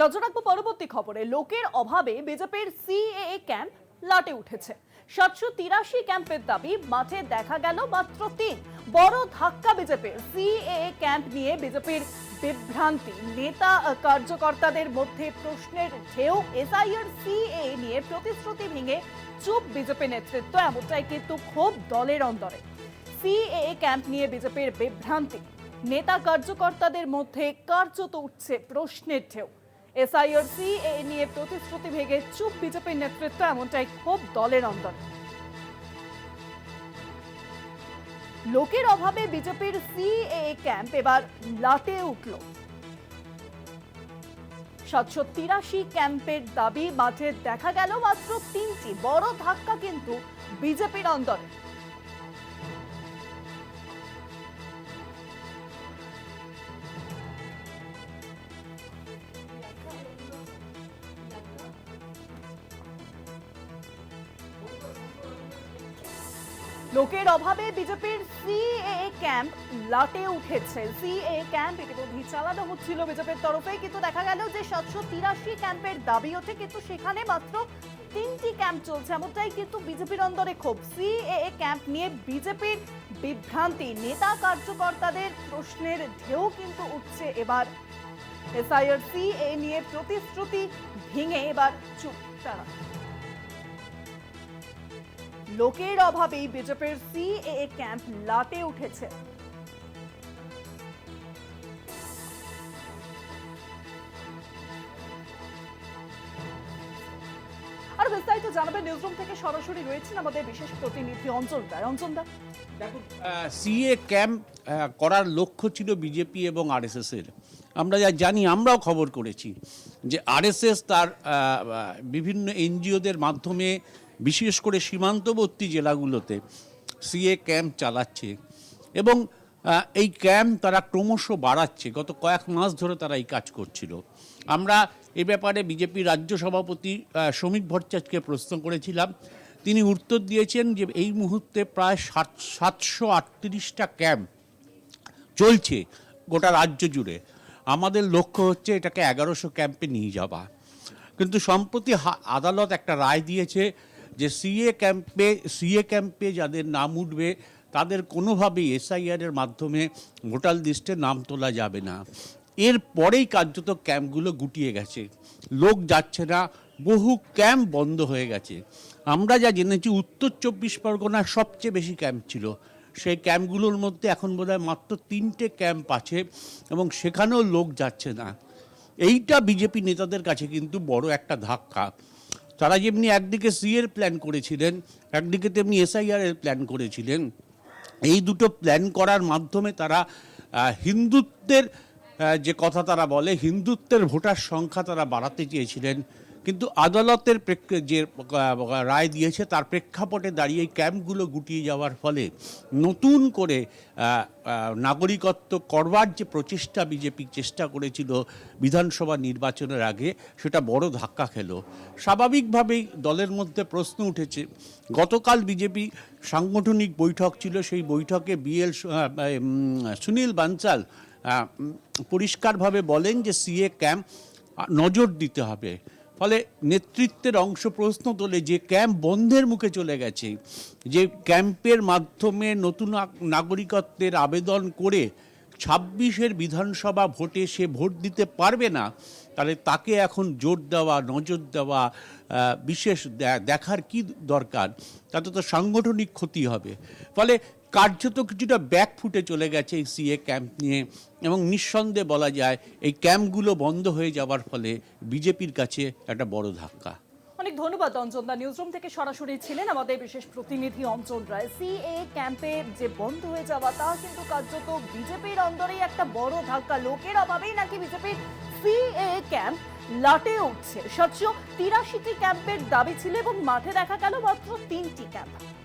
নজর রাখব পরবর্তী খবরে। লোকের অভাবে বিজেপির সিএএ ক্যাম্প লাটে উঠেছে। সাতশো তিরাশি ক্যাম্পের দাবি, মাঠে দেখা গেল মাত্র তিন। বড় ধাক্কা বিজেপির সিএএ ক্যাম্প নিয়ে বিজেপির বিভ্রান্তি। নেতা কার্যকর্তাদের মধ্যে প্রশ্নের ঢেউ এসআইআর সিএ নিয়ে প্রতিশ্রুতি ভেঙে চুপ বিজেপি নেতৃত্ব, এমনটাই কিন্তু ক্ষোভ দলের অন্তরে সিএএ ক্যাম্প নিয়ে বিজেপির বিভ্রান্তি। নেতা, কার্যকর্তাদের মধ্যে কার্যত উঠছে প্রশ্নের ঢেউ। এসআইআর এ নিয়ে প্রতিশ্রুতি ভেঙে চুপ বিজেপির নেতৃত্ব এমনটাই ক্ষোভ দলের অন্তরে লোকের অভাবে বিজেপির সিএ ক্যাম্প এবার লাটে উঠল। সাতশো তিরাশি ক্যাম্পের দাবি মাঠে দেখা গেল মাত্র তিনটি, বড় ধাক্কা কিন্তু বিজেপির অন্তরে লোকের অভাবে বিজেপির সিএ ক্যাম্প লাটে উঠেছে। সিএ ক্যাম্প ইতিমধ্যেই চালানো হচ্ছিল বিজেপির তরফে, কিন্তু দেখা গেল যে সাতশো তিরাশি ক্যাম্পের দাবি ওঠে, কিন্তু সেখানে মাত্র তিনটি ক্যাম্প চলছে। এমনটাই কিন্তু বিজেপির অন্দরে ক্ষোভ। সিএ ক্যাম্প নিয়ে বিজেপির বিভ্রান্তি। নেতা কার্যকর্তাদের প্রশ্নের ঢেউ কিন্তু উঠছে এবার। এসআইআর সিএ নিয়ে প্রতিশ্রুতি ভেঙে এবার চুপ তারা লোকের অভাবেই বিজেপির সিএএ ক্যাম্প লাটে উঠেছে। আর বিস্তারিত জানাবেন নিউজরুম থেকে সরাসরি রয়েছেন আমাদের বিশেষ প্রতিনিধি অঞ্চল রায় অঞ্চল দা দেখুন সিএ ক্যাম্প করার লক্ষ্য ছিল বিজেপি এবং আরএসএস এর আমরা যা জানি, আমরাও খবর করেছি যে আরএসএস তার বিভিন্ন এনজিওদের মাধ্যমে বিশেষ করে সীমান্তবর্তী জেলাগুলোতে সিএ ক্যাম্প চালাচ্ছে এবং এই ক্যাম্প তারা ক্রমশ বাড়াচ্ছে। গত কয়েক মাস ধরে তারা এই কাজ করছিল। আমরা এ ব্যাপারে বিজেপি রাজ্য সভাপতি শ্রমিক ভট্টাচার্যকে প্রশ্ন করেছিলাম। তিনি উত্তর দিয়েছেন যে এই মুহূর্তে প্রায় সাত, সাতশো আটত্রিশটা ক্যাম্প চলছে গোটা রাজ্য জুড়ে। আমাদের লক্ষ্য হচ্ছে এটাকে এগারোশো ক্যাম্পে নিয়ে যাওয়া। কিন্তু সম্প্রতি আদালত একটা রায় দিয়েছে যে সিএ ক্যাম্পে সিএ ক্যাম্পে যাদের নাম উঠবে, তাদের কোনোভাবেই এসআইআর এর মাধ্যমে ভোটার লিস্টে নাম তোলা যাবে না। এর পরেই কার্যত ক্যাম্পগুলো গুটিয়ে গেছে। লোক যাচ্ছে না, বহু ক্যাম্প বন্ধ হয়ে গেছে। আমরা যা জেনেছি, উত্তর চব্বিশ পরগনার সবচেয়ে বেশি ক্যাম্প ছিল। সেই ক্যাম্পগুলোর মধ্যে এখন বোধহয় মাত্র তিনটে ক্যাম্প আছে এবং সেখানেও লোক যাচ্ছে না। এইটা বিজেপি নেতাদের কাছে কিন্তু বড় একটা ধাক্কা। তারা যেমনি একদিকে সিএর প্ল্যান করেছিলেন, একদিকে তেমনি এসআইআর এর প্ল্যান করেছিলেন। এই দুটো প্ল্যান করার মাধ্যমে তারা হিন্দুত্বের যে কথা তারা বলে, হিন্দুত্বের ভোটার সংখ্যা তারা বাড়াতে চেয়েছিলেন। কিন্তু আদালতের যে রায় দিয়েছে তার প্রেক্ষাপটে দাঁড়িয়ে ক্যাম্পগুলো গুটিয়ে যাওয়ার ফলে নতুন করে নাগরিকত্ব করবার যে প্রচেষ্টা বিজেপি চেষ্টা করেছিল বিধানসভা নির্বাচনের আগে, সেটা বড় ধাক্কা খেলো। স্বাভাবিকভাবেই দলের মধ্যে প্রশ্ন উঠেছে, গতকাল বিজেপি সাংগঠনিক বৈঠক ছিল, সেই বৈঠকে বিএল সুনীল বানসাল পরিষ্কারভাবে বলেন যে, সিএ ক্যাম্প নজর দিতে হবে। ফলে নেতৃত্বের অংশ প্রশ্ন তোলে যে ক্যাম্প বন্ধের মুখে চলে গেছে, যে ক্যাম্পের মাধ্যমে নতুন নাগরিকত্বের আবেদন করে ছাব্বিশের বিধানসভা ভোটে সে ভোট দিতে পারবে না, তাহলে তাকে এখন জোর দেওয়া, নজর দেওয়া বিশেষ দেখার কি দরকার? তাতে তো সাংগঠনিক ক্ষতি হবে। ফলে কার্যত কিছুটা ব্যাক ফুটে চলে গেছে এই সিএ ক্যাম্প নিয়ে এবং নিঃসন্দেহে বলা যায় এই ক্যাম্পগুলো বন্ধ হয়ে যাওয়ার ফলে বিজেপির কাছে একটা বড় ধাক্কা। অনেক ধন্যবাদ অঞ্জন। দা নিউজরুম থেকে সরাসরি ছিলেন আমাদের বিশেষ প্রতিনিধি অঞ্চল রায়। সিএ ক্যাম্পে যে বন্ধ হয়ে যাওয়া, তা কিন্তু কার্যত বিজেপির অন্দরেই একটা বড় ধাক্কা। লোকের অভাবেই নাকি বিজেপির সিএ ক্যাম্প লাটে উঠছে। সাতশো তিরাশিটি ক্যাম্পের দাবি ছিল এবং মাঠে দেখা গেল মাত্র তিনটি ক্যাম্প